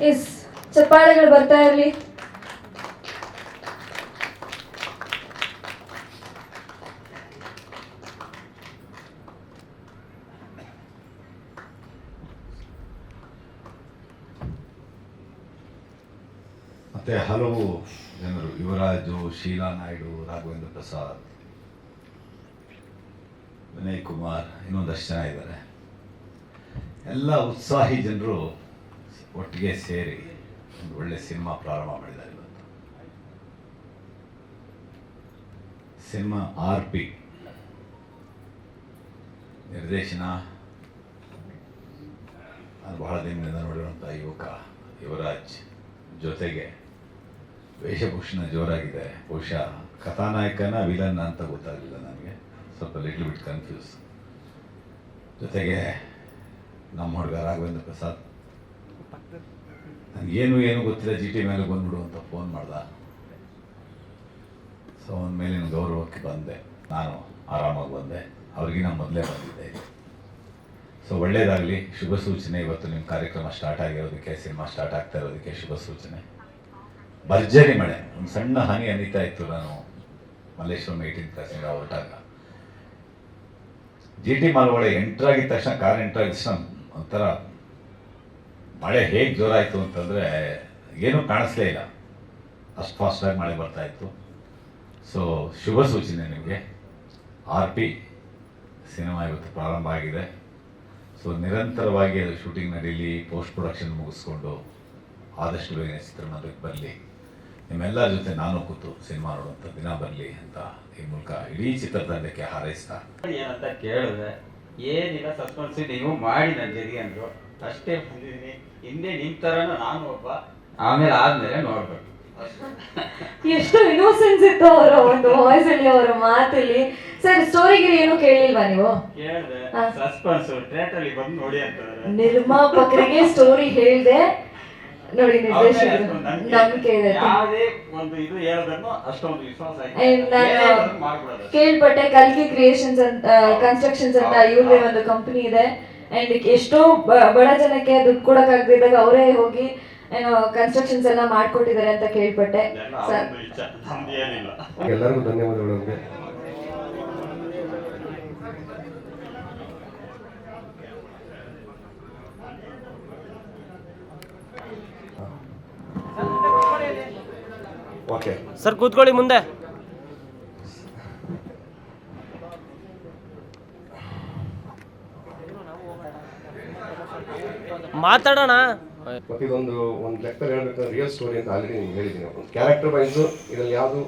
S, ಚಪ್ಪಾಳೆಗಳು ಬರ್ತಾ ಇರಲಿ. ಮತ್ತೆ ಹಲವು ಜನರು, ಯುವರಾಜು, ಶೀಲಾ ನಾಯ್ಡು, ರಾಘವೇಂದ್ರ ಪ್ರಸಾದ್, ವಿನಯ್ ಕುಮಾರ್, ಇನ್ನೊಂದಷ್ಟು ಜನ ಇದ್ದಾರೆ. ಎಲ್ಲ ಉತ್ಸಾಹಿ ಜನರು ಒಟ್ಟಿಗೆ ಸೇರಿ ಒಂದು ಒಳ್ಳೆ ಸಿನಿಮಾ ಪ್ರಾರಂಭ ಮಾಡಿದ್ದಾರೆ ಇವತ್ತು. Cinema R P. ನಿರ್ದೇಶನ. ಅದು ಬಹಳ ದಿನದಿಂದ ನೋಡಿರುವಂಥ ಯುವಕ ಯುವರಾಜ್ ಜೊತೆಗೆ ವೇಷಭೂಷಣ ಜೋರಾಗಿದೆ. ಬಹುಶಃ ಕಥಾನಾಯಕನ ವಿಲನ್ ಅಂತ ಗೊತ್ತಾಗಲಿಲ್ಲ ನನಗೆ. ಸ್ವಲ್ಪ ಲಿಟ್ಲ್ ಬಿಟ್ ಕನ್ಫ್ಯೂಸ್ ಜೊತೆಗೆ ನಮ್ಮ ಹುಡುಗ ರಾಘವೇಂದ್ರ ಪ್ರಸಾದ್ ನನಗೇನು ಏನು ಗೊತ್ತಿಲ್ಲ, ಜಿ ಟಿ ಮೇಲೆ ಬಂದ್ಬಿಡು ಅಂತ ಫೋನ್ ಮಾಡ್ದ. ಸೊ ಅವನ ಮೇಲಿನ ಗೌರವಕ್ಕೆ ಬಂದೆ. ನಾನು ಆರಾಮಾಗಿ ಬಂದೆ. ಅವ್ರಿಗಿನ ಮೊದಲೇ ಬಂದಿದ್ದೆ. ಸೊ ಒಳ್ಳೇದಾಗಲಿ. ಶುಭ ಸೂಚನೆ. ಇವತ್ತು ನಿಮ್ಮ ಕಾರ್ಯಕ್ರಮ ಸ್ಟಾರ್ಟ್ ಆಗಿರೋದಕ್ಕೆ, ಸಿನಿಮಾ ಸ್ಟಾರ್ಟ್ ಆಗ್ತಾ ಇರೋದಕ್ಕೆ ಶುಭ ಸೂಚನೆ. ಭರ್ಜರಿ ಮಳೆ. ಒಂದು ಸಣ್ಣ ಹನಿ ಅನಿತಾ ಇತ್ತು ನಾನು ಮಲ್ಲೇಶ್ವರಂ ಏಯ್ಟೀನ್ ಕ್ಲಾಸಿಂದ ಹೊರಟಾಗ. ಜಿ ಟಿ ಮಾಲ್ ಒಳಗೆ ಎಂಟ್ರ್ ಆಗಿದ ತಕ್ಷಣ ಕಾರ್ ಎಂಟ್ರ್ ಆಗಿದ ತಕ್ಷಣ ಒಂಥರ ಮಳೆ ಹೇಗೆ ಜೋರಾಯಿತು ಅಂತಂದರೆ ಏನೂ ಕಾಣಿಸ್ಲೇ ಇಲ್ಲ. ಅಷ್ಟು ಫಾಸ್ಟಾಗಿ ಮಳೆ ಬರ್ತಾ ಇತ್ತು. ಸೊ ಶುಭ ಸೂಚನೆ ನಿಮಗೆ. ಆರ್ ಪಿ ಸಿನಿಮಾ ಇವತ್ತು ಪ್ರಾರಂಭ ಆಗಿದೆ. ಸೊ ನಿರಂತರವಾಗಿ ಅದು ಶೂಟಿಂಗ್ ನಡೀಲಿ ಪೋಸ್ಟ್ ಪ್ರೊಡಕ್ಷನ್ ಮುಗಿಸ್ಕೊಂಡು ಆದಷ್ಟು ಬೇಗನೆ ಚಿತ್ರಮಂದಿರಕ್ಕೆ ಬರಲಿ ನಿಮ್ಮೆಲ್ಲರ ಜೊತೆ ನಾನು ಕೂತು ಸಿನಿಮಾ ನೋಡುವಂಥ ದಿನ ಬರಲಿ ಅಂತ ಈ ಮೂಲಕ ಇಡೀ ಚಿತ್ರತಂಡಕ್ಕೆ ಹಾರೈಸ್ತಾ. ಏನಂತ ಕೇಳಿದೆ. ಏನಿಲ್ಲ ಸಸ್ಪೆನ್ಸ್ ನೀವು ಮಾಡಿ ನನ್ನ ಜೊತೆಗೆ ಅಂದ್ರು. ಅಷ್ಟೇ ಬಂದಿದ್ದೀನಿ. ಹಿಂದೆ ನಿಮ್ ತರನು ನಾನು ಒಬ್ಬ. ಆಮೇಲೆ ಆದ್ಮೇಲೆ ನೋಡ್ಬೇಕು. ಎಷ್ಟು ಇನ್ನೋಸೆನ್ಸ್ ಇತ್ತು ಅವರ ಒಂದು ವಾಯ್ಸ್ ಅಲ್ಲಿ ಅವರ ಮಾತಲ್ಲಿ. ಸರ್ ಸ್ಟೋರಿಗೆ ಏನು ಕೇಳಿಲ್ವಾ ನೀವು? ಕೇಳಿದೆ. ಸಸ್ಪೆನ್ಸ್ ಥಿಯೇಟರ್ ಬಂದು ನೋಡಿ ಅಂತಾರೆ ನಿರ್ಮಾಪಕರಿಗೆ ಸ್ಟೋರಿ ಹೇಳಿದೆ. ನೋಡಿ ನಿರ್ದೇಶಕರು. ಅವ್ರನ್ನೇ ನಂಬಿಕೆ ನಂಬಿಕೆ ಇದೆ ಯಾವುದೇ ಒಂದು ಇದು ಹೇಳೋದನ್ನು ಅಷ್ಟೊಂದು ವಿಶ್ವಾಸ ನಾನು ಕೇಳ್ಪಟ್ಟೆ ಕಲ್ಕಿ ಕ್ರಿಯೇಷನ್ಸ್ ಅಂತ ಕನ್ಸ್ಟ್ರಕ್ಷನ್ಸ್ ಅಂತ ಇವ್ರದೇ ಒಂದು ಕಂಪನಿ ಇದೆ. ಅಂಡ್ ಎಷ್ಟೋ ಬ- ಬಡ ಜನಕ್ಕೆ ದುಡ್ಡು ಕೊಡಕ್ಕಾಗದಿದ್ದಾಗ ಅವರೇ ಹೋಗಿ ಏನೋ ಕನ್ಸ್ಟ್ರಕ್ಷನ್ಸ್ ಎಲ್ಲ ಮಾಡ್ಕೊಟ್ಟಿದ್ದಾರೆ ಅಂತ ಕೇಳ್ಪಟ್ಟೆ. ಎಲ್ಲರಿಗೂ ಧನ್ಯವಾದಗಳು ಓಕೆ ಸರ್ ಕೂತ್ಕೊಳ್ಳಿ ಮುಂದೆ. ಮಾತಾಡೋಣ. ಇದೊಂದು ಒಂದು ಲೆಕ್ಕದಲ್ಲಿ ಹೇಳ್ಬೇಕಂದ್ರೆ ರಿಯಲ್ ಸ್ಟೋರಿ ಅಂತ ಆಲ್ರೆಡಿ ನಿಮ್ಗೆ ಹೇಳಿದ್ದೀನಿ. ಕ್ಯಾರೆಕ್ಟರ್ ವೈಸು ಇದರಲ್ಲಿ ಯಾವುದು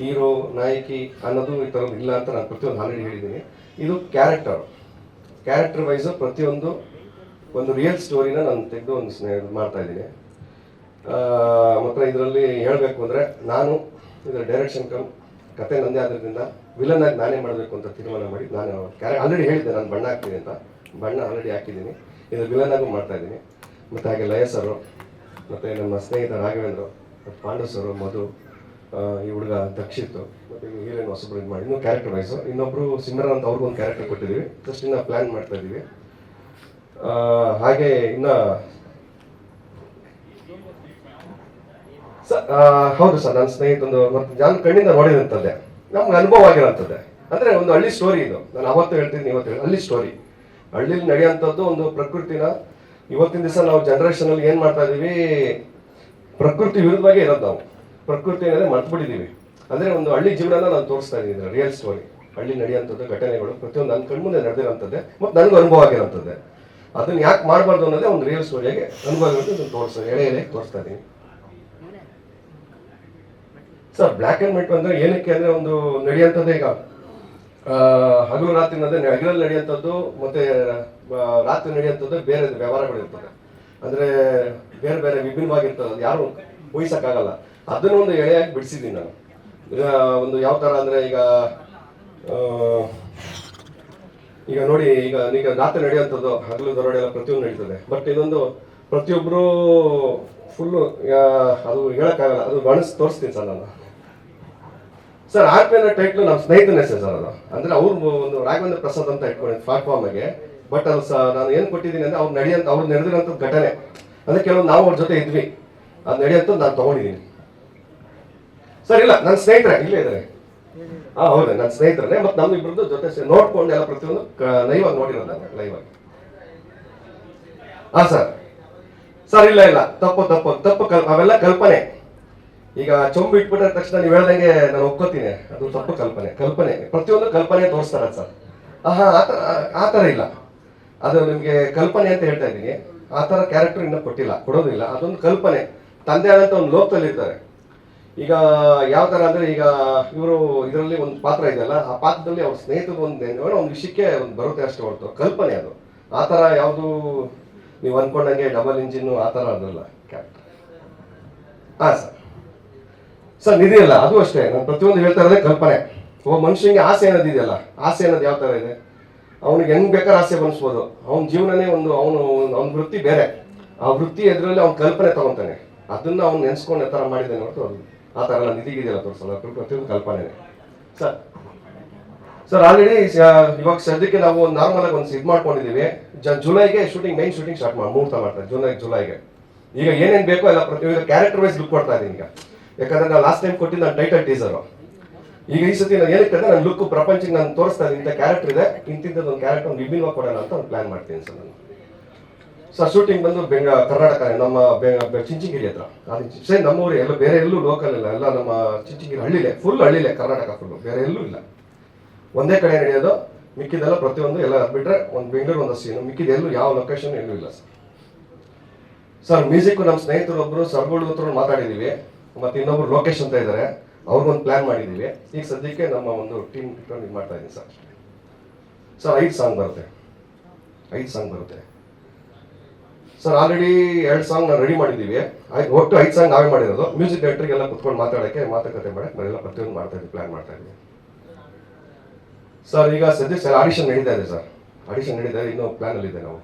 ಹೀರೋ ನಾಯಕಿ ಅನ್ನೋದು ಈ ಥರದ್ದು ಇಲ್ಲ ಅಂತ ನಾನು ಪ್ರತಿಯೊಂದು ಆಲ್ರೆಡಿ ಹೇಳಿದ್ದೀನಿ. ಇದು ಕ್ಯಾರೆಕ್ಟರ್ ಕ್ಯಾರೆಕ್ಟರ್ ವೈಸು ಪ್ರತಿಯೊಂದು ಒಂದು ರಿಯಲ್ ಸ್ಟೋರಿನ ನಾನು ತೆಗೆದು ಒಂದು ಸ್ನೇಹ ಮಾಡ್ತಾ ಇದ್ದೀನಿ. ಮತ್ತು ಇದರಲ್ಲಿ ಹೇಳಬೇಕು ಅಂದರೆ ನಾನು ಇದರ ಡೈರೆಕ್ಷನ್ ಕಮ್ ಕತೆ ನಂದೇ ಆದ್ರಿಂದ ವಿಲನ್ ಆಗಿ ನಾನೇ ಮಾಡಬೇಕು ಅಂತ ತೀರ್ಮಾನ ಮಾಡಿ ನಾನು ಕ್ಯಾರೆ ಆಲ್ರೆಡಿ ಹೇಳಿದ್ದೆ, ನಾನು ಬಣ್ಣ ಹಾಕ್ತೀನಿ ಅಂತ. ಬಣ್ಣ ಆಲ್ರೆಡಿ ಹಾಕಿದ್ದೀನಿ. ಇದು ವಿಲನ್ ಆಗು ಮಾಡ್ತಾ ಇದ್ದೀನಿ. ಮತ್ತು ಹಾಗೆ ಲಯ ಸರು, ಮತ್ತು ನಮ್ಮ ಸ್ನೇಹಿತ ರಾಘವೇಂದ್ರ, ಪಾಂಡು ಸರು, ಮಧು ಈ ಹುಡುಗ ದಕ್ಷಿತ್, ಮತ್ತು ಹೀರೋಯಿನ್ ಹೊಸಬ್ರು ಇದು ಮಾಡಿ. ಇನ್ನೂ ಕ್ಯಾರೆಕ್ಟರ್ ವೈಸು ಇನ್ನೊಬ್ಬರು ಸಿಮ್ರನ್ ಅಂತ ಅವ್ರಿಗೂ ಒಂದು ಕ್ಯಾರೆಕ್ಟರ್ ಕೊಟ್ಟಿದ್ದೀವಿ. ಜಸ್ಟ್ ಇನ್ನು ಪ್ಲ್ಯಾನ್ ಮಾಡ್ತಾ ಇದ್ದೀವಿ. ಹಾಗೆ ಇನ್ನು ಹೌದು ಸರ್, ನನ್ನ ಸ್ನೇಹಿತೊಂದು ಮತ್ತು ನಾನು ಕಣ್ಣಿಂದ ನೋಡಿದಂಥದ್ದೇ ನಮ್ಗೆ ಅನುಭವ ಆಗಿರೋಂಥದ್ದೇ ಅಂದರೆ ಒಂದು ಹಳ್ಳಿ ಸ್ಟೋರಿ ಇದು. ನಾನು ಅವತ್ತು ಹೇಳ್ತೀನಿ ಇವತ್ತು ಹೇಳಿ ಹಳ್ಳಿ ಸ್ಟೋರಿ ಹಳ್ಳಿಲಿ ನಡೆಯುವಂಥದ್ದು ಒಂದು ಪ್ರಕೃತಿನ ಇವತ್ತಿನ ದಿವಸ ನಾವು ಜನರೇಷನಲ್ಲಿ ಏನು ಮಾಡ್ತಾ ಇದ್ದೀವಿ ಪ್ರಕೃತಿ ವಿರುದ್ಧವಾಗಿ ಇರೋದು ನಾವು. ಪ್ರಕೃತಿ ಅನ್ನೋದೇ ಮರ್ತ್ಬಿಟ್ಟಿದ್ದೀವಿ ಅಂದರೆ ಒಂದು ಹಳ್ಳಿ ಜೀವನನ ನಾನು ತೋರಿಸ್ತಾ ಇದ್ದೀನಿ ರಿಯಲ್ ಸ್ಟೋರಿ ಹಳ್ಳಿ ನಡೆಯುವಂಥದ್ದು, ಘಟನೆಗಳು, ಪ್ರತಿಯೊಂದು ನನ್ನ ಕಣ್ಮುಂದೆ ನಡೆದಿರೋಂಥದ್ದೇ ಮತ್ತು ನನಗೂ ಅನುಭವ ಆಗಿರೋಂಥದ್ದೇ. ಅದನ್ನ ಯಾಕೆ ಮಾಡಬಾರ್ದು ಅನ್ನೋದೇ ಒಂದು ರಿಯಲ್ ಸ್ಟೋರಿಯಾಗಿ ಅನುಭವ ಆಗಿರೋದು ತೋರಿಸ್ತಾ ಎಳೆ ಎಳೆ ತೋರಿಸ್ತಾ ಇದ್ದೀನಿ ಸರ್ ಬ್ಲ್ಯಾಕ್ ಆ್ಯಂಡ್ ವೈಟ್ ಅಂದರೆ ಏನಕ್ಕೆ ಅಂದರೆ ಒಂದು ನಡೆಯುವಂಥದ್ದೇ ಈಗ. ಹಗಲು ರಾತ್ರಿ ಅಂದರೆ ಹಗಲಲ್ಲಿ ನಡೆಯುವಂಥದ್ದು ಮತ್ತು ರಾತ್ರಿ ನಡೆಯುವಂಥದ್ದು ಬೇರೆ ವ್ಯವಹಾರಗಳಿರ್ತದೆ ಅಂದರೆ ಬೇರೆ ಬೇರೆ ವಿಭಿನ್ನವಾಗಿರ್ತದೆ. ಯಾರು ಊಹಿಸೋಕ್ಕಾಗಲ್ಲ. ಅದನ್ನು ಒಂದು ಎಳೆಯಾಗಿ ಬಿಡಿಸಿದ್ದೀನಿ ನಾನು. ಒಂದು ಯಾವ ಥರ ಅಂದರೆ ಈಗ ಈಗ ನೋಡಿ, ಈಗ ಈಗ ರಾತ್ರಿ ನಡೆಯುವಂಥದ್ದು, ಹಗಲು ದರೋಡೆ ಎಲ್ಲ ಪ್ರತಿಯೊಂದು ನಡೀತದೆ. ಬಟ್ ಇದೊಂದು ಪ್ರತಿಯೊಬ್ಬರು ಫುಲ್ಲು ಅದು ಹೇಳೋಕ್ಕಾಗಲ್ಲ. ಅದು ಗಣಿಸಿ ತೋರಿಸ್ತೀನಿ ಸರ್ ನಾನು. ಸರ್, ಆರ್ ಪಿ ಅನ್ನೋ ಟೈಟ್ಲು ನಮ್ಮ ಸ್ನೇಹಿತನ ಸರ್ ಅದು ಅಂದ್ರೆ ಅವ್ರು ಒಂದು ರಾಘವೇಂದ್ರ ಪ್ರಸಾದ್ ಅಂತ ಇಟ್ಕೊಂಡಿದ್ದು ಪ್ಲಾಟ್ಫಾರ್ಮ್ಗೆ ಬಟ್ ಅದು ಸಹ ನಾನು ಏನು ಕೊಟ್ಟಿದ್ದೀನಿ ಅಂದ್ರೆ ಅವ್ರು ನಡೆಯಂತ ಅವ್ರು ನಡೆದಿರೋಂಥ ಘಟನೆ. ಅಂದ್ರೆ ಕೆಲವು ನಾವು ಅವ್ರ ಜೊತೆ ಇದ್ವಿ. ಅದು ನಡೆಯಂತ ನಾನು ತಗೊಂಡಿದ್ದೀನಿ. ಸರ್, ಇಲ್ಲ ನನ್ನ ಸ್ನೇಹಿತರೆ, ಇಲ್ಲೇ ಇದ್ದಾರೆ. ಹಾ ಹೌದು ನನ್ನ ಸ್ನೇಹಿತರೇ ಮತ್ತೆ ನಮ್ಮ ಇಬ್ಬರದ್ದು ಜೊತೆ ನೋಡ್ಕೊಂಡೆ ನೋಡ್ಕೊಂಡು ಎಲ್ಲ ಪ್ರತಿಯೊಂದು ಲೈವ್ ಆಗಿ ನೋಡಿರೋದು ನಾನು ಲೈವ್ ಆಗಿ. ಹಾ ಸರ್. ಸರ್, ಇಲ್ಲ ಇಲ್ಲ. ತಪ್ಪು ತಪ್ಪು ತಪ್ಪು ಕಲ್ ಅವೆಲ್ಲ ಕಲ್ಪನೆ. ಈಗ ಚೊಂಬು ಇಟ್ಬಿಟ್ಟ ತಕ್ಷಣ ನೀವು ಹೇಳ್ದಂಗೆ ನಾನು ಒಪ್ಕೋತೀನಿ. ಅದು ತಪ್ಪು ಕಲ್ಪನೆ ಕಲ್ಪನೆ. ಪ್ರತಿಯೊಂದು ಕಲ್ಪನೆ ತೋರಿಸ್ತಾರೆ ಸರ್. ಆಹಾ, ಆ ಥರ ಇಲ್ಲ. ಅದು ನಿಮಗೆ ಕಲ್ಪನೆ ಅಂತ ಹೇಳ್ತಾ ಇದ್ದೀನಿ. ಆ ಥರ ಕ್ಯಾರೆಕ್ಟರ್ ಇನ್ನೂ ಕೊಟ್ಟಿಲ್ಲ ಕೊಡೋದಿಲ್ಲ ಅದೊಂದು ಕಲ್ಪನೆ. ತಂದೆ ಆದಂಥ ಒಂದು ಲೋಕದಲ್ಲಿ ಇರ್ತಾರೆ ಈಗ ಯಾವ ಥರ ಅಂದರೆ ಈಗ ಇವರು ಇದರಲ್ಲಿ ಒಂದು ಪಾತ್ರ ಇದೆಯಲ್ಲ ಆ ಪಾತ್ರದಲ್ಲಿ ಅವ್ರ ಸ್ನೇಹಿತರು ಒಂದು ಒಂದು ವಿಷಯಕ್ಕೆ ಒಂದು ಬರುತ್ತೆ ಅಷ್ಟೇ ಹೊರತು. ಕಲ್ಪನೆ ಅದು. ಆ ಥರ ಯಾವುದು ನೀವು ಅಂದ್ಕೊಂಡಂಗೆ ಡಬಲ್ ಇಂಜಿನ್ನು ಆ ಥರ ಅದಲ್ಲ. ಕ್ಯಾರೆಕ್ಟರ್ ಹಾಂ ಸರ್ ಸರ್, ನಿಧಿ ಅಲ್ಲ, ಅದು ಅಷ್ಟೇ. ನಾನು ಪ್ರತಿಯೊಂದು ಹೇಳ್ತಾ ಇರೋದೇ ಕಲ್ಪನೆ. ಒಬ್ಬ ಮನುಷ್ಯನಿಗೆ ಆಸೆ ಅನ್ನೋದು ಇದೆಯಲ್ಲ ಆಸೆ ಅನ್ನೋದು ಯಾವ ಥರ ಇದೆ? ಅವ್ನಿಗೆ ಹೆಂಗ್ ಬೇಕಾದ್ರೆ ಆಸೆ ಬನ್ಸ್ಬೋದು ಅವ್ನ ಜೀವನನೇ ಒಂದು, ಅವನು, ಅವ್ನ ವೃತ್ತಿ ಬೇರೆ. ಆ ವೃತ್ತಿ ಎದುರಲ್ಲಿ ಅವ್ನ ಕಲ್ಪನೆ ತಗೊಂತಾನೆ. ಅದನ್ನ ಅವ್ನು ನೆನೆಸ್ಕೊಂಡು ಥರ ಮಾಡಿದ್ದಾನೆ ಹೊರತು ಅದು ಆ ಥರ ಎಲ್ಲ ನಿಧಿಗಿದೆಯಲ್ಲ ತೋರಿಸಲ್ಲ ಪ್ರತಿಯೊಂದು ಕಲ್ಪನೆ ಸರ್ ಸರ್ ಆಲ್ರೆಡಿ ಇವಾಗ ಸದ್ಯಕ್ಕೆ ನಾವು ಒಂದು ನಾರ್ಮಲ್ ಆಗಿ ಒಂದು ಇದು ಮಾಡ್ಕೊಂಡಿದ್ದೀವಿ. ಜುಲೈಗೆ ಶೂಟಿಂಗ್ ಮೈನ್ ಶೂಟಿಂಗ್ ಸ್ಟಾರ್ಟ್ ಮಾಡಿ ಮುಹೂರ್ತ ಮಾಡ್ತಾರೆ, ಜುಲೈ, ಜುಲೈಗೆ. ಈಗ ಏನೇನು ಬೇಕೋ ಎಲ್ಲ ಪ್ರತಿಯೊಂದು ಕ್ಯಾರೆಕ್ಟರ್ ವೈಸ್ ಲುಕ್ ಕೊಡ್ತಾ ಇದ್ದೀನಿ ಈಗ. ಯಾಕಂದ್ರೆ ನಾನು ಲಾಸ್ಟ್ ಟೈಮ್ ಕೊಟ್ಟಿದ್ದ ನಾನು ಟೈಟಲ್ ಟೀಸರು ಈಗ ಈ ಸತಿ ನಾನು ಏನಕ್ಕೆ ನನ್ನ ಲುಕ್ ಪ್ರಪಂಚಕ್ಕೆ ನಾನು ತೋರಿಸ್ತಾ ಇದ್ದೀನಿ, ಇಂಥ ಕ್ಯಾರೆಕ್ಟರ್ ಇದೆ ಇಂತಿದ್ದ ಒಂದು ಕ್ಯಾರೆಕ್ಟರ್ ಒಂದು ವಿಭಿನ್ನವಾಗಿ ಕೊಡೋಣ ಅಂತ ಒಂದು ಪ್ಲಾನ್ ಮಾಡ್ತೀನಿ ಸರ್ ನಾನು. ಸರ್ ಶೂಟಿಂಗ್ ಬಂದು ಬೆಂಗ, ಕರ್ನಾಟಕ ನಮ್ಮ ಚಿಂಚಿಗಿರಿ ಹತ್ರ. ಅದು ಸೇಮ್ ಊರು ಎಲ್ಲ, ಬೇರೆ ಎಲ್ಲೂ ಲೋಕಲ್ ಇಲ್ಲ. ಎಲ್ಲ ನಮ್ಮ ಚಿಂಚಿಗಿರಿ ಹಳ್ಳಿಲೆ ಫುಲ್ ಹಳ್ಳಿಲೆ, ಕರ್ನಾಟಕ ಫುಲ್ಲು ಬೇರೆ ಎಲ್ಲೂ ಇಲ್ಲ. ಒಂದೇ ಕಡೆ ನಡೆಯೋದು, ಮಿಕ್ಕಿದೆಲ್ಲ ಪ್ರತಿಯೊಂದು ಎಲ್ಲ ಬಿಟ್ಟರೆ ಒಂದು ಬೆಂಗಳೂರು ಒಂದು ಸೀನು ಮಿಕ್ಕಿದ ಎಲ್ಲೂ ಯಾವ ಲೊಕೇಶನ್ ಎಲ್ಲೂ ಇಲ್ಲ ಸರ್. ಸರ್ ಮ್ಯೂಸಿಕ್ ನಮ್ಮ ಸ್ನೇಹಿತರೊಬ್ಬರು ಸರ್ಗೋಳು ಹತ್ರ ಮಾತಾಡಿದ್ದೀವಿ ಮತ್ತೆ ಇನ್ನೊಬ್ರು ಲೋಕೇಶ್ ಅಂತ ಇದ್ದಾರೆ. ಅವ್ರಿಗೊಂದು ಪ್ಲಾನ್ ಮಾಡಿದ್ದೀವಿ. ಈಗ ಸದ್ಯಕ್ಕೆ ನಮ್ಮ ಒಂದು ಟೀಮ್ ಇಟ್ಕೊಂಡು ಇದು ಮಾಡ್ತಾ ಇದ್ದೀನಿ ಸರ್. ಸರ್, ಐದು ಸಾಂಗ್ ಬರುತ್ತೆ. ಐದು ಸಾಂಗ್ ಬರುತ್ತೆ. ಸರ್ ಆಲ್ರೆಡಿ ಎರಡು ಸಾಂಗ್ ನಾವು ರೆಡಿ ಮಾಡಿದ್ದೀವಿ. ಆಯ್ತು, ಒಟ್ಟು ಐದು ಸಾಂಗ್ ನಾವೇ ಮಾಡಿರೋದು. ಮ್ಯೂಸಿಕ್ ಡೈರೆಕ್ಟರ್ಗೆಲ್ಲ ಕುತ್ಕೊಂಡು ಮಾತಾಡೋಕ್ಕೆ ಮಾತುಕತೆ ಮಾಡಕ್ಕೆ ನಾವೆಲ್ಲ ಪ್ರತಿಯೊಂದು ಮಾಡ್ತಾ ಇದ್ದೀವಿ ಪ್ಲಾನ್ ಮಾಡ್ತಾ ಇದ್ದೀವಿ. ಸರ್, ಈಗ ಸದ್ಯಕ್ಕೆ ಸರ್ ಆಡಿಷನ್ ನಡೀತಾ ಇದೆ ಸರ್. ಆಡಿಷನ್ ನಡೀತಾ ಇದೆ, ಇನ್ನೂ ಇದೆ ನಾವು.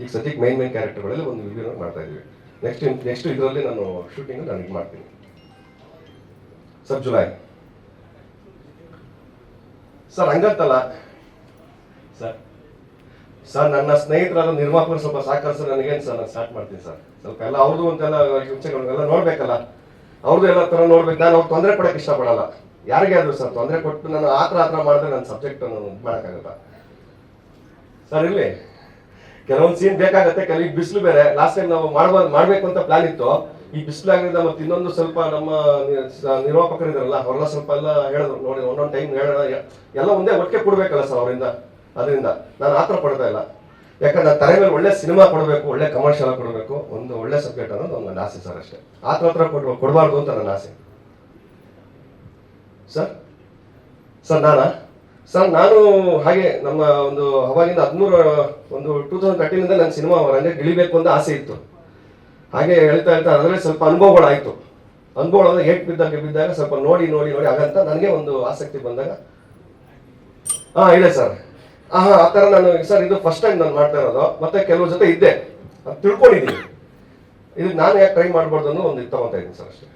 ಈಗ ಸದ್ಯಕ್ಕೆ ಮೈನ್ ಮೈನ್ ಕ್ಯಾರೆಕ್ಟರ್ಗಳಲ್ಲಿ ಒಂದು ವಿಡಿಯೋ ಮಾಡ್ತಾ ಇದ್ದೀವಿ. ನೆಕ್ಸ್ಟ್ ನೆಕ್ಸ್ಟ್ ಇದರಲ್ಲಿ ನಾನು ಶೂಟಿಂಗ್ ನಾನು ಇದು ಮಾಡ್ತೀನಿ. Sir July. ಸರ್ ಹಂಗಂತಲ್ಲ. ಸರ್. ಸರ್ ನನ್ನ ಸ್ನೇಹಿತರಾದ ನಿರ್ಮಾಪಕರು ಸ್ವಲ್ಪ ಸಹಕರಿಸಿದ್ರೆ ನನಗೇನು ಸರ್ ನಾನು ಸ್ಟಾರ್ಟ್ ಮಾಡ್ತೀನಿ ಸರ್. ಸ್ವಲ್ಪ ಎಲ್ಲ ಅವ್ರದ್ದು ಅಂತೆಲ್ಲ ಎಲ್ಲ ನೋಡ್ಬೇಕಲ್ಲ. ಅವ್ರದ್ದು ಎಲ್ಲ ಥರ ನೋಡ್ಬೇಕು. ನಾನು ಅವ್ರು ತೊಂದರೆ ಕೊಡೋಕೆ ಇಷ್ಟಪಡಲ್ಲ. ಯಾರಿಗೆ ಆದರೂ ಸರ್ ತೊಂದರೆ ಕೊಟ್ಟು ನಾನು ಆ ಥರ ಆ ಥರ ಮಾಡಿದ್ರೆ ನನ್ನ ಸಬ್ಜೆಕ್ಟ್ ಇದು ಮಾಡೋಕ್ಕಾಗತ್ತಾ ಸರ್ ಇಲ್ಲಿ ಕೆಲವೊಂದು ಸೀನ್ ಬೇಕಾಗತ್ತೆ. ಕೆಲವಿಗೆ ಬಿಸಿಲು ಬೇರೆ. ಲಾಸ್ಟ್ ಟೈಮ್ ನಾವು ಮಾಡ್ಬೋದು ಮಾಡಬೇಕು ಅಂತ ಪ್ಲಾನ್ ಇತ್ತು. ಈ ಬಿಸಿಲಾಗಿದ್ದ ಮತ್ತೆ ಇನ್ನೊಂದು ಸ್ವಲ್ಪ ನಮ್ಮ ನಿರ್ವಾಪಕರಿದ್ರಲ್ಲ, ಅವರೆಲ್ಲ ಸ್ವಲ್ಪ ಎಲ್ಲ ಹೇಳಿದ್ರು, ನೋಡಿ ಒಂದೊಂದು ಟೈಮ್ ಹೇಳೋಣ ಎಲ್ಲ ಒಂದೇ ಒಟ್ಟಿಗೆ ಕೊಡ್ಬೇಕಲ್ಲ ಸರ್ ಅವರಿಂದ, ಅದರಿಂದ. ನಾನು ಆ ಥರ ಪಡ್ತಾ ಇಲ್ಲ. ಯಾಕಂದ್ರೆ ತಲೆ ಮೇಲೆ ಒಳ್ಳೆ ಸಿನಿಮಾ ಕೊಡಬೇಕು, ಒಳ್ಳೆ ಕಮರ್ಷಿಯಲ್ ಕೊಡಬೇಕು, ಒಂದು ಒಳ್ಳೆ ಸಬ್ಜೆಕ್ಟ್ ಅನ್ನೋದು ನನ್ನ ಆಸೆ ಸರ್ ಅಷ್ಟೇ. ಆತರ ಹತ್ರ ಕೊಡ್ ಕೊಡಬಾರ್ದು ಅಂತ ನನ್ನ ಆಸೆ. ಸರ್? ಸರ್, ನಾನಾ? ಸರ್, ನಾನು ಹಾಗೆ ನಮ್ಮ ಒಂದು, ಅವಾಗಿಂದ ಹದಿಮೂರು, ಒಂದು ಟೂ ತೌಸಂಡ್ ತರ್ಟೀನಿಂದ ನನ್ನ ಸಿನಿಮಾ ರಂಗಕ್ಕೆ ಇಳಿಬೇಕು ಅಂತ ಆಸೆ ಇತ್ತು. ಹಾಗೆ ಹೇಳ್ತಾ ಹೇಳ್ತಾ ಅದರಲ್ಲಿ ಸ್ವಲ್ಪ ಅನುಭವಗಳಾಯಿತು. ಅನುಭವಗಳು ಏಟ್ ಬಿದ್ದಾಗ ಬಿದ್ದಾಗ ಸ್ವಲ್ಪ ನೋಡಿ ನೋಡಿ ನೋಡಿ ಹಾಗಂತ ನನಗೆ ಒಂದು ಆಸಕ್ತಿ ಬಂದಾಗ. ಹಾ ಇಲ್ಲ ಸರ್. ಹಾ ಆ ಥರ ನಾನು ಸರ್, ಇದು ಫಸ್ಟ್ ಟೈಮ್ ನಾನು ಮಾಡ್ತಾ ಇರೋದು. ಮತ್ತೆ ಕೆಲವ್ರ ಜೊತೆ ಇದ್ದೆ. ಅದು ತಿಳ್ಕೊಂಡಿದ್ದೀನಿ. ಇದು ನಾನು ಯಾಕೆ ಟ್ರೈ ಮಾಡಬಾರ್ದು ಅನ್ನೋ ಒಂದು ಇದು ತಗೊತಾ ಇದ್ದೀನಿ ಸರ್ ಅಷ್ಟೇ.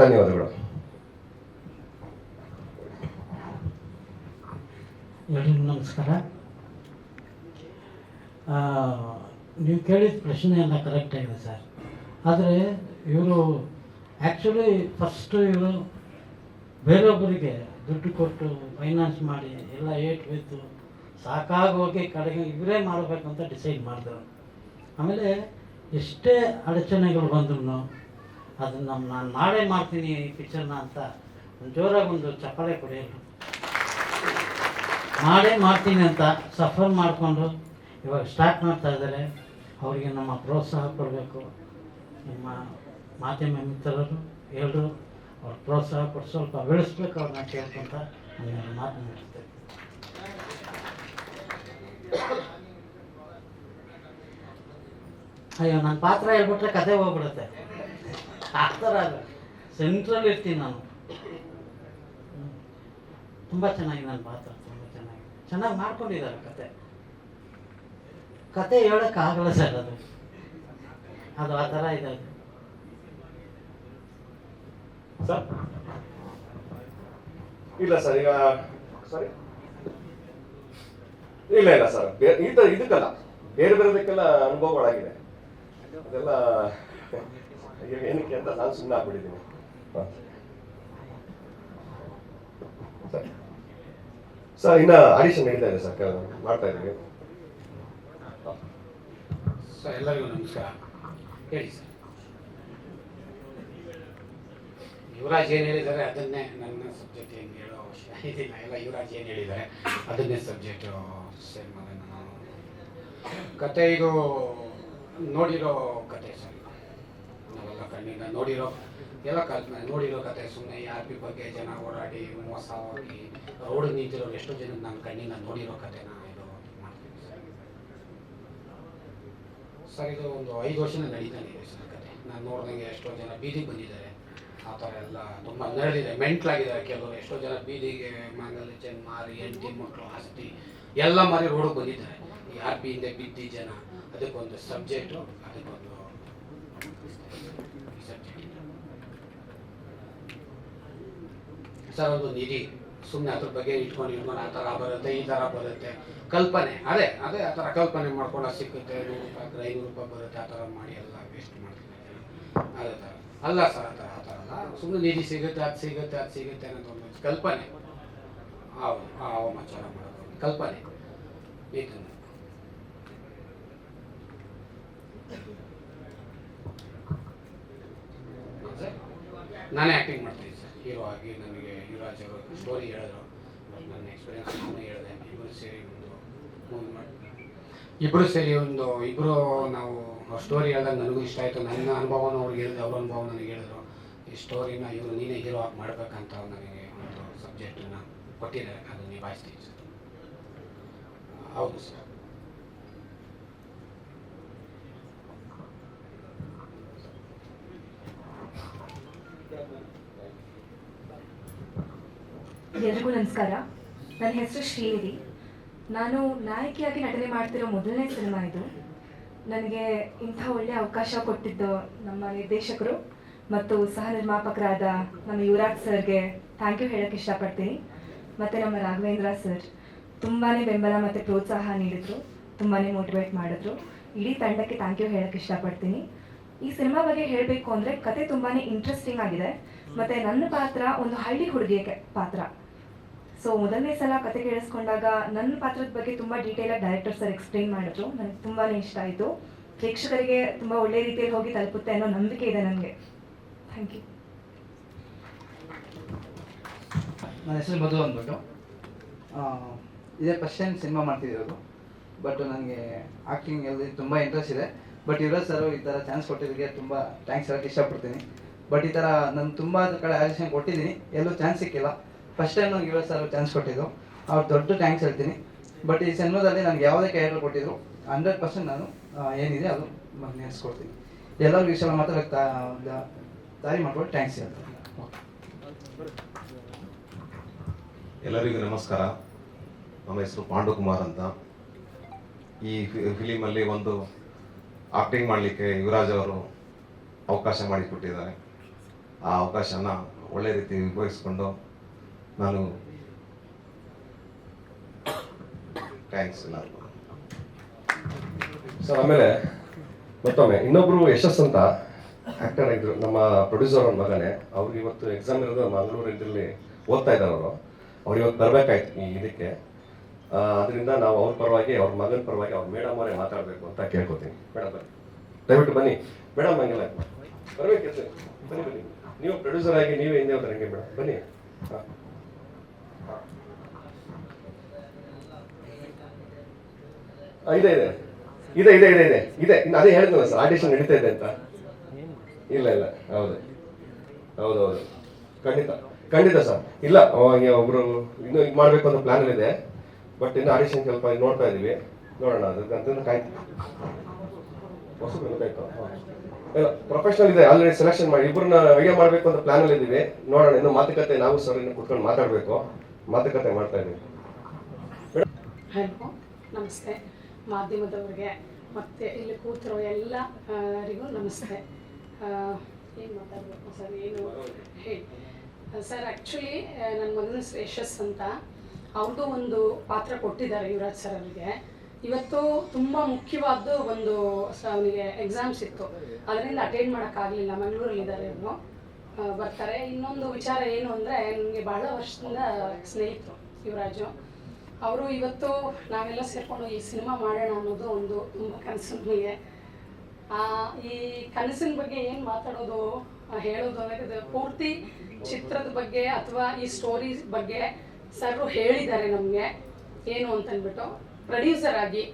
ಧನ್ಯವಾದಗಳು. ಎಲ್ರಿಗೂ ನಮಸ್ಕಾರ. ನೀವು ಕೇಳಿದ ಪ್ರಶ್ನೆ ಎಲ್ಲ ಕರೆಕ್ಟಾಗಿದೆ ಸರ್ ಆದರೆ ಇವರು ಆ್ಯಕ್ಚುಲಿ ಫಸ್ಟು ಇವರು ಬೇರೊಬ್ಬರಿಗೆ ದುಡ್ಡು ಕೊಟ್ಟು ಫೈನಾನ್ಸ್ ಮಾಡಿ ಎಲ್ಲ ಏಟ್ ಬಿದ್ದು ಸಾಕಾಗೋಗಿ ಕಡೆಗೆ ಇವರೇ ಮಾಡಬೇಕು ಅಂತ ಡಿಸೈಡ್ ಮಾಡಿದ್ರು ಆಮೇಲೆ ಎಷ್ಟೇ ಅಡಚಣೆಗಳು ಬಂದ್ರು ಅದನ್ನು ನಮ್ಮ ನಾನು ನಾಳೆ ಮಾಡ್ತೀನಿ ಈ ಪಿಕ್ಚರ್ನ ಅಂತ ಜೋರಾಗಿ ಒಂದು ಚಪ್ಪಾಳೆ ಕೊಡಿಯಲ್ಲ ನಾಳೆ ಮಾಡ್ತೀನಿ ಅಂತ ಸಫರ್ ಮಾಡಿಕೊಂಡು ಇವಾಗ ಸ್ಟಾರ್ಟ್ ಮಾಡ್ತಾ ಇದ್ದಾರೆ. ಅವರಿಗೆ ನಮ್ಮ ಪ್ರೋತ್ಸಾಹ ಕೊಡಬೇಕು. ನಿಮ್ಮ ಮಾಧ್ಯಮ ಮಿತ್ರರು ಎಲ್ಲರೂ ಅವ್ರ ಪ್ರೋತ್ಸಾಹ ಕೊಟ್ಟು ಸ್ವಲ್ಪ ಬೆಳೆಸ್ಬೇಕು ಅವ್ರನ್ನ ಕೇಳ್ಕೊಂತ ನಾನು ಮಾತು ನೀಡುತ್ತೆ ಅಯ್ಯೋ ನನ್ನ ಪಾತ್ರ ಹೇಳ್ಬಿಟ್ರೆ ಕತೆ ಹೋಗ್ಬಿಡುತ್ತೆ. ಆ ಥರ ಅಲ್ಲ. ಸೆಂಟ್ರಲ್ಲಿ ಇರ್ತೀನಿ ನಾನು. ತುಂಬ ಚೆನ್ನಾಗಿ ನನ್ನ ಪಾತ್ರ, ತುಂಬ ಚೆನ್ನಾಗಿ. ಚೆನ್ನಾಗಿ ಮಾಡ್ಕೊಂಡಿದ್ದಾರೆ ಕತೆ. ಕತೆ ಹೇಳೋಕ್ಕಾಗಲ್ಲ ಸರ್ ಅದು. ಅದು ಆ ಥರ ಇದೆ. ಸರ್? ಇಲ್ಲ ಸರ್, ಈಗ ಸಾರಿ. ಇಲ್ಲ ಇಲ್ಲ ಸರ್ ಈ ಥರ ಇದಕ್ಕಲ್ಲ, ಬೇರೆ ಬೇರೆದಕ್ಕೆಲ್ಲ ಅನುಭವಗಳಾಗಿದೆ ಅದೆಲ್ಲ ಏನಕ್ಕೆ ಅಂತ ನಾನು ಸುಮ್ಮನೆ ಆಗ್ಬಿಟ್ಟಿದ್ದೀನಿ. ಸರ್. ಇನ್ನ ಆಡಿಷನ್ ಹೇಳ್ತಾ ಇದೆ ಸರ್ ಮಾಡ್ತಾ ಇದ್ದೀವಿ. ಸರ್, ಎಲ್ಲರಿಗೂ ನಮಸ್ಕಾರ. ಹೇಳಿ ಸರ್. ಯುವರಾಜ್ ಏನು ಹೇಳಿದ್ದಾರೆ? ಅದನ್ನೇ ನನ್ನ ಸಬ್ಜೆಕ್ಟ್ ಏನು ಹೇಳೋ ಅವಶ್ಯ ಇದಿಲ್ಲ ಎಲ್ಲ ಯುವರಾಜ್ ಏನು ಹೇಳಿದ್ದಾರೆ? ಅದನ್ನೇ ಸಬ್ಜೆಕ್ಟು ಸೇಮ್ ಅದನ್ನು ನಾನು. ಕತೆ ಇದು ನೋಡಿರೋ ಕತೆ ಸರ್. ನಾವೆಲ್ಲ ಕಣ್ಣಿಂದ ನೋಡಿರೋ, ಎಲ್ಲ ಕಲ್ಪನೆ ನೋಡಿರೋ ಕತೆ. ಸುಮ್ಮನೆ ಆರ್ ಪಿ ಬಗ್ಗೆ ಜನ ಓಡಾಡಿ, ಮೋಸ ಹೋಗಿ ರೋಡ್ ನಿಂತಿರೋರು ಎಷ್ಟೋ ಜನ ನಾನು ಕಣ್ಣಿಂದ ನೋಡಿರೋ ಕತೆನ ಇದು ಮಾಡ್ತೀನಿ ಸರ್ ಸರ್ ಒಂದು ಐದು ವರ್ಷದಿಂದ ನಡೀತಾನೆ ಇದೆ ಕತೆ ನಾನು ನೋಡ್ದಂಗೆ ಎಷ್ಟೋ ಜನ ಬೀದಿಗೆ ಬಂದಿದ್ದಾರೆ. ಆ ಥರ ಎಲ್ಲ ತುಂಬ ನಡೆದಿದೆ. ಮೆಂಟ್ಲಾಗಿದ್ದಾರೆ ಕೆಲವರು. ಎಷ್ಟೋ ಜನ ಬೀದಿಗೆ ಮಾಂಗಲ್ಯ ಮಾರಿ, ಹೆಂಡತಿ, ಮಕ್ಕಳು, ಆಸ್ತಿ, ಎಲ್ಲ ಮಾರಿ ರೋಡಿಗೆ ಬಂದಿದ್ದಾರೆ. ಯಾರು ಹಿಂದೆ ಬಿದ್ದಿ ಜನ, ಅದಕ್ಕೊಂದು ಸಬ್ಜೆಕ್ಟು, ಅದಕ್ಕೊಂದು ಸರ್ ಒಂದು ನಿಧಿ. ಸುಮ್ಮನೆ ಅದ್ರ ಬಗ್ಗೆ ಇಟ್ಕೊಂಡು ಇಟ್ಕೊಂಡು ಆ ಥರ ಬರುತ್ತೆ, ಈ ಥರ ಬರುತ್ತೆ. ಕಲ್ಪನೆ, ಅದೇ ಅದೇ ಆ ಥರ ಕಲ್ಪನೆ ಮಾಡ್ಕೊಂಡು ಸಿಕ್ಕುತ್ತೆ, ನೂರು ರೂಪಾಯಿ ಐನೂರು ರೂಪಾಯಿ ಬರುತ್ತೆ, ಆ ಥರ ಮಾಡಿ ಎಲ್ಲ ವೇಸ್ಟ್ ಮಾಡ್ತಿದ್ದಾರೆ ಅದೇ ಥರ. ಅಲ್ಲ ಸರ್, ಆ ಥರ ಆ ಥರ ಅಲ್ಲ. ಸುಮ್ಮನೆ ನಿಧಿ ಸಿಗುತ್ತೆ, ಅದು ಸಿಗುತ್ತೆ ಅದು ಸಿಗುತ್ತೆ ಅನ್ನೋದು ಕಲ್ಪನೆ. ಆ ಅವಮಾಚಾರ ಮಾಡೋದು. ಕಲ್ಪನೆ. ಇದನ್ನು ನಾನೇ ಆ್ಯಕ್ಟಿಂಗ್ ಮಾಡ್ತೀನಿ ಸರ್. ಹೀರೋ ಆಗಿ ನನಗೆ ಯುವರಾಜ್ ಸ್ಟೋರಿ ಹೇಳಿದ್ರು. ನನ್ನ ಎಕ್ಸ್ಪೀರಿಯನ್ಸ್ ಹೇಳಿದೆ. ಇಬ್ಬರು ಸೇರಿ ಒಂದು ಮೂವಿ ಮಾಡಿ. ಇಬ್ಬರು ಸೇರಿ ಒಂದು ಇಬ್ಬರು ನಾವು ಸ್ಟೋರಿ ಹೇಳ್ದಾಗ ನನಗೂ ಇಷ್ಟ ಆಯಿತು. ನನ್ನ ಅನುಭವನ ಅವ್ರಿಗೆ ಹೇಳಿದೆ ಅವ್ರ ಅನುಭವ ನನಗೆ ಹೇಳಿದ್ರು. ಈ ಸ್ಟೋರಿನ ಇವರು ನೀನೇ ಹೀರೋ ಆಗಿ ಮಾಡಬೇಕಂತ ನನಗೆ ಒಂದು ಸಬ್ಜೆಕ್ಟನ್ನು ಕೊಟ್ಟಿದ್ದಾರೆ. ಅದು ನಿಭಾಯಿಸ್ತೀನಿ ಸರ್. ಹೌದು ಸರ್. ಎಲ್ರಿಗೂ ನಮಸ್ಕಾರ. ನನ್ನ ಹೆಸರು ಶ್ರೀನಿಧಿ. ನಾನು ನಾಯಕಿಯಾಗಿ ನಟನೆ ಮಾಡ್ತಿರೋ ಮೊದಲನೇ ಸಿನಿಮಾ ಇದು. ನನಗೆ ಇಂಥ ಒಳ್ಳೆಯ ಅವಕಾಶ ಕೊಟ್ಟಿದ್ದು ನಮ್ಮ ನಿರ್ದೇಶಕರು ಮತ್ತು ಸಹ ನಿರ್ಮಾಪಕರಾದ ನಮ್ಮ ಯುವರಾಜ್ ಸರ್ಗೆ ಥ್ಯಾಂಕ್ ಯು ಹೇಳಕ್ಕೆ ಇಷ್ಟಪಡ್ತೀನಿ. ಮತ್ತು ನಮ್ಮ ರಾಘವೇಂದ್ರ ಸರ್ ತುಂಬಾ ಬೆಂಬಲ ಮತ್ತು ಪ್ರೋತ್ಸಾಹ ನೀಡಿದ್ರು ತುಂಬಾ ಮೋಟಿವೇಟ್ ಮಾಡಿದ್ರು. ಇಡೀ ತಂಡಕ್ಕೆ ಥ್ಯಾಂಕ್ ಯು ಹೇಳಕ್ಕೆ ಇಷ್ಟಪಡ್ತೀನಿ. ಈ ಸಿನಿಮಾ ಬಗ್ಗೆ ಹೇಳಬೇಕು ಅಂದರೆ ಕತೆ ತುಂಬಾ ಇಂಟ್ರೆಸ್ಟಿಂಗ್ ಆಗಿದೆ. ಮತ್ತು ನನ್ನ ಪಾತ್ರ ಒಂದು ಹಳ್ಳಿ ಹುಡುಗಿಯ ಪಾತ್ರ. ಸೊ ಮೊದಲನೇ ಸಲ ಕತೆ ಕೇಳಿಸ್ಕೊಂಡಾಗ ನನ್ನ ಪಾತ್ರದ ಬಗ್ಗೆ ತುಂಬ ಡೀಟೇಲಾಗಿ ಡೈರೆಕ್ಟರ್ ಸರ್ ಎಕ್ಸ್ಪ್ಲೈನ್ ಮಾಡಿದ್ರು. ನನಗೆ ತುಂಬಾ ಇಷ್ಟ ಆಯಿತು. ಪ್ರೇಕ್ಷಕರಿಗೆ ತುಂಬ ಒಳ್ಳೆ ರೀತಿಯಲ್ಲಿ ಹೋಗಿ ತಲುಪುತ್ತೆ ಅನ್ನೋ ನಂಬಿಕೆ ಇದೆ ನನಗೆ. ಥ್ಯಾಂಕ್ ಯು ನನ್ನ ಹೆಸರು ಮಧು ಅಂದ್ಬಿಟ್ಟು. ಇದೇ ಫಸ್ಟ್ ಟೈಮ್ ಸಿನಿಮಾ ಮಾಡ್ತಿರೋದು ಬಟ್ ನನಗೆ ಆ್ಯಕ್ಟಿಂಗ್ ಅಲ್ಲಿ ತುಂಬ ಇಂಟ್ರೆಸ್ಟ್ ಇದೆ. ಬಟ್ ಯುವರಾಜ್ ಸರ್ ಈ ಥರ ಚಾನ್ಸ್ ಕೊಟ್ಟಿದ್ದಕ್ಕೆ ತುಂಬ ಥ್ಯಾಂಕ್ಸ್ ಹೇಳಕ್ಕೆ ಇಷ್ಟಪಡ್ತೀನಿ. ಬಟ್ ಈ ಥರ ನಾನು ತುಂಬ ಕಡೆ ಆಡಿಷನ್ ಕೊಟ್ಟಿದ್ದೀನಿ. ಎಲ್ಲೂ ಚಾನ್ಸ್ ಸಿಕ್ಕಿಲ್ಲ. ಫಸ್ಟ್ ಟೈಮ್ ನನಗೆ ಯುವರಾಜ್ ಸರ್ ಚಾನ್ಸ್ ಕೊಟ್ಟಿದ್ದು. ಅವ್ರು ದೊಡ್ಡ ಥ್ಯಾಂಕ್ಸ್ ಹೇಳ್ತೀನಿ. ಬಟ್ ಈ ಸಿನಿಮಾದಲ್ಲಿ ನನಗೆ ಯಾವುದೇ ಕ್ಯಾರಿಯರ್ ಕೊಟ್ಟಿದ್ರು ಹಂಡ್ರೆಡ್ ಪರ್ಸೆಂಟ್ ನಾನು ಏನಿದೆ ಅದು ನೆನೆಸ್ಕೊಡ್ತೀನಿ. ಎಲ್ಲರಿಗೂ ವಿಷಯ ಮಾತ್ರ ದಾರಿ ಮಾಡ್ಕೊಂಡು ಥ್ಯಾಂಕ್ಸ್ ಹೇಳ್ತೀನಿ. ಎಲ್ಲರಿಗೂ ನಮಸ್ಕಾರ. ನಮ್ಮ ಹೆಸರು ಪಾಂಡುಕುಮಾರ್ ಅಂತ. ಈ ಫಿಲಿಮಲ್ಲಿ ಒಂದು ಆಕ್ಟಿಂಗ್ ಮಾಡಲಿಕ್ಕೆ ಯುವರಾಜ್ ಅವರು ಅವಕಾಶ ಮಾಡಿಕೊಟ್ಟಿದ್ದಾರೆ. ಆ ಅವಕಾಶನ ಒಳ್ಳೆ ರೀತಿ ಉಪಯೋಗಿಸ್ಕೊಂಡು ನಾನು ಥ್ಯಾಂಕ್ಸ್ ನಾನು ಸರ್ ಆಮೇಲೆ ಮತ್ತೊಮ್ಮೆ, ಇನ್ನೊಬ್ರು ಯಶಸ್ ಅಂತ ಆಕ್ಟರ್ ಆಗಿದ್ರು, ನಮ್ಮ ಪ್ರೊಡ್ಯೂಸರ್ ಅವ್ರ ಮಗನೇ ಅವ್ರಿಗೆ ಇವತ್ತು ಎಕ್ಸಾಮ್ ಇರೋದು ಮಂಗಳೂರು ಇದರಲ್ಲಿ ಓದ್ತಾ ಇದ್ದಾರೆ ಅವರು. ಅವ್ರು ಇವತ್ತು ಬರಬೇಕಾಯ್ತು ಈ ಇದಕ್ಕೆ. ಅದರಿಂದ ನಾವು ಅವ್ರ ಪರವಾಗಿ, ಅವ್ರ ಮಗನ ಪರವಾಗಿ ಅವ್ರ ಮೇಡಮ್ ಅವರೇ ಮಾತಾಡಬೇಕು ಅಂತ ಕೇಳ್ಕೊತೀನಿ. ಮೇಡಮ್, ಬನ್ನಿ. ದಯವಿಟ್ಟು ಬನ್ನಿ. ಮೇಡಮ್, ಹಂಗಿಲ್ಲ ಬರಬೇಕು ಎದ್ದು. ಬನ್ನಿ ಬನ್ನಿ. ನೀವು ಪ್ರೊಡ್ಯೂಸರ್ ಆಗಿ ನೀವೇ ಹಿಂದೆ ಹೋದ್ರೆ ಹಂಗೆ ಮೇಡಮ್? ಬನ್ನಿ. ಹಾಂ. ಇದೆ ಇದೆ. ಇದೆ ಇದೆ ಇದೆ ಇದೆ. ಇದೆ. ಇನ್ನು ಅದೇ ಹೇಳಿದ್ನಲ್ಲ ಸರ್. ಆಡಿಷನ್ ನಡೀತಾ ಇದೆ ಅಂತ. ಇಲ್ಲ ಇಲ್ಲ. ಹೌದು. ಹೌದು ಹೌದು. ಖಂಡಿತ. ಖಂಡಿತ ಸರ್. ಇಲ್ಲ ಒಬ್ರು ಇನ್ನೂ ಇದು ಮಾಡಬೇಕು ಅಂತ ಪ್ಲಾನ್ ಇದೆ. ಬಟ್ ಇನ್ನು ಆಡಿಷನ್ ಸ್ವಲ್ಪ ನೋಡ್ತಾ ಇದೀವಿ ನೋಡೋಣ ಅದಕ್ಕಂತ ಕಾಯ್ತು? ಇಲ್ಲ ಪ್ರೊಫೆಷನಲ್ ಇದೆ. ಆಲ್ರೆಡಿ ಸೆಲೆಕ್ಷನ್ ಮಾಡಿ ಇಬ್ಬರನ್ನ ಐಡಿಯಾ ಮಾಡಬೇಕು ಅಂತ ಪ್ಲಾನ್ ಅಲ್ಲಿ ಇದೀವಿ. ನೋಡೋಣ, ಇನ್ನು ಮಾತುಕತೆ, ನಾವು ಸರ್ ಇನ್ನು ಕುತ್ಕೊಂಡು ಮಾತಾಡಬೇಕು. ಮಾತುಕತೆ ಮಾಡ್ತಾ ಇದ್ದೀನಿ. ನಮಸ್ತೆ. ಮಾಧ್ಯಮದವ್ರಿಗೆ, ಮತ್ತೆ ಇಲ್ಲಿ ಕೂತಿರೋ ಎಲ್ಲರಿಗೂ ನಮಸ್ತೆ. ಏನು ಮಾತಾಡಬೇಕು ಸರ್, ಏನು ಹೇಳಿ. ಸರ್ ಆ್ಯಕ್ಚುಲಿ ನನ್ನ ಮಗನ ಯಶಸ್ ಅಂತ ಅವ್ರದ್ದು ಒಂದು ಪಾತ್ರ ಕೊಟ್ಟಿದ್ದಾರೆ ಯುವರಾಜ್ ಸರ್ ಅವರಿಗೆ. ಇವತ್ತು ತುಂಬ ಮುಖ್ಯವಾದ ಒಂದು ಅವನಿಗೆ ಎಕ್ಸಾಮ್ಸ್ ಇತ್ತು. ಅದರಿಂದ ಅಟೆಂಡ್ ಮಾಡೋಕ್ಕಾಗಲಿಲ್ಲ, ಮಂಗಳೂರಲ್ಲಿದ್ದಾರೆ ಇವರು. ಬರ್ತಾರೆ. ಇನ್ನೊಂದು ವಿಚಾರ ಏನು ಅಂದರೆ ನನಗೆ ಬಹಳ ವರ್ಷದಿಂದ ಸ್ನೇಹಿತರು ಯುವರಾಜು. ಅವರು ಇವತ್ತು ನಾವೆಲ್ಲ ಸೇರಿಕೊಂಡು ಈ ಸಿನಿಮಾ ಮಾಡೋಣ ಅನ್ನೋದು ಒಂದು ತುಂಬ ಕನಸು ನನಗೆ ಈ ಕನಸಿನ ಬಗ್ಗೆ ಏನು ಮಾತಾಡೋದು ಹೇಳೋದು ಅನ್ನೋದು ಪೂರ್ತಿ ಚಿತ್ರದ ಬಗ್ಗೆ ಅಥವಾ ಈ ಸ್ಟೋರಿ ಬಗ್ಗೆ ಸರ್ ಹೇಳಿದ್ದಾರೆ ನಮಗೆ. ಏನು ಅಂತಂದ್ಬಿಟ್ಟು ಪ್ರೊಡ್ಯೂಸರ್ ಆಗಿ,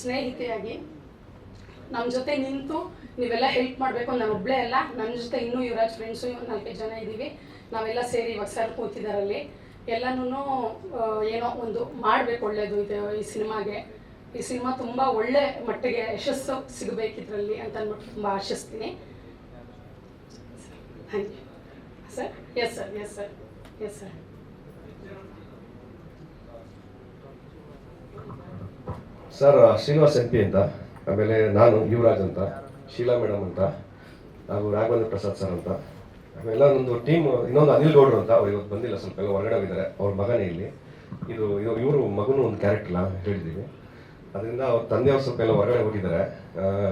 ಸ್ನೇಹಿತೆಯಾಗಿ ನಮ್ಮ ಜೊತೆ ನಿಂತು ನೀವೆಲ್ಲ ಹೆಲ್ಪ್ ಮಾಡಬೇಕು ನಾನು ಒಬ್ಬಳೇ ಅಲ್ಲ. ನನ್ನ ಜೊತೆ ಇನ್ನೂ ಯುವರಾಜ್ ಫ್ರೆಂಡ್ಸು ನಾಲ್ಕೈದು ಜನ ಇದ್ದೀವಿ ನಾವೆಲ್ಲ ಸೇರಿ ಇವಾಗ ಸರ್ ಕೂತಿದಾರಲ್ಲಿ. ಎಲ್ಲನೂ ಏನೋ ಒಂದು ಮಾಡಬೇಕು ಒಳ್ಳೇದು ಇದು ಈ ಸಿನಿಮಾಗೆ. ಈ ಸಿನಿಮಾ ತುಂಬ ಒಳ್ಳೆ ಮಟ್ಟಿಗೆ ಯಶಸ್ಸು ಸಿಗಬೇಕು ಇದರಲ್ಲಿ ಅಂತ ಅಂದ್ಬಿಟ್ಟು ತುಂಬ ಆಶಿಸ್ತೀನಿ. Sir yes sir yes sir yes sir sir Srinivas M ಅಂತ ಆಮೇಲೆ ನಾನು ಯುವರಾಜ್ ಅಂತ, ಶೀಲಾ ಮೇಡಮ್ ಅಂತ, ಹಾಗೂ ರಾಘವೇಂದ್ರ ಪ್ರಸಾದ್ ಸರ್ ಅಂತ. ಆಮೇಲೆ ಒಂದು ಟೀಮ್ ಇನ್ನೊಂದು ಅನಿಲ್ ಗೌಡ್ರು ಅಂತ, ಅವ್ರು ಇವತ್ತು ಬಂದಿಲ್ಲ, ಸ್ವಲ್ಪ ಎಲ್ಲ ಹೊರಗಡೆ ಹೋಗಿದ್ದಾರೆ ಅವ್ರ ಮಗನೇ ಇಲ್ಲಿ. ಇದು ಇವರು ಮಗನೂ ಒಂದು ಕ್ಯಾರೆಕ್ಟರ್ ಹೇಳಿದ್ದೀವಿ ಅದರಿಂದ ಅವ್ರ ತಂದೆಯವ್ರು ಸ್ವಲ್ಪ ಎಲ್ಲ ಹೊರಗಡೆ ಹೋಗಿದ್ದಾರೆ.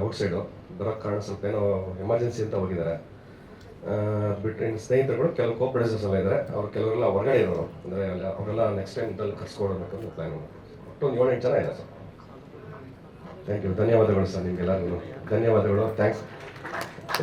ಔಟ್ ಸೈಡು ಬರೋಕ್ಕೆ ಕಾರಣ ಸ್ವಲ್ಪ ಏನೋ ಎಮರ್ಜೆನ್ಸಿ ಅಂತ ಹೋಗಿದ್ದಾರೆ. ಬಿಟ್ಟರೆ ಇನ್ನು ಸ್ನೇಹಿತರುಗಳು ಕೆಲವು ಕೋ ಪ್ರೊಡ್ಯೂಸರ್ಸ್ ಎಲ್ಲ ಇದ್ದಾರೆ. ಅವ್ರು ಕೆಲವರೆಲ್ಲ ಹೊರಗಡೆ ಇರೋರು. ಅಂದರೆ ಅವರೆಲ್ಲ ನೆಕ್ಸ್ಟ್ ಟೈಮ್ ಅಂತ ಪ್ಲ್ಯಾನ್ ಒಟ್ಟು ಒಂದು ಏಳೆಂಟು ಜನ ಇದೆ ಸರ್. ಥ್ಯಾಂಕ್ ಯು ಧನ್ಯವಾದಗಳು ಸರ್ ನಿಮಗೆಲ್ಲರಿಗೂ ಧನ್ಯವಾದಗಳು. ಥ್ಯಾಂಕ್ಸ್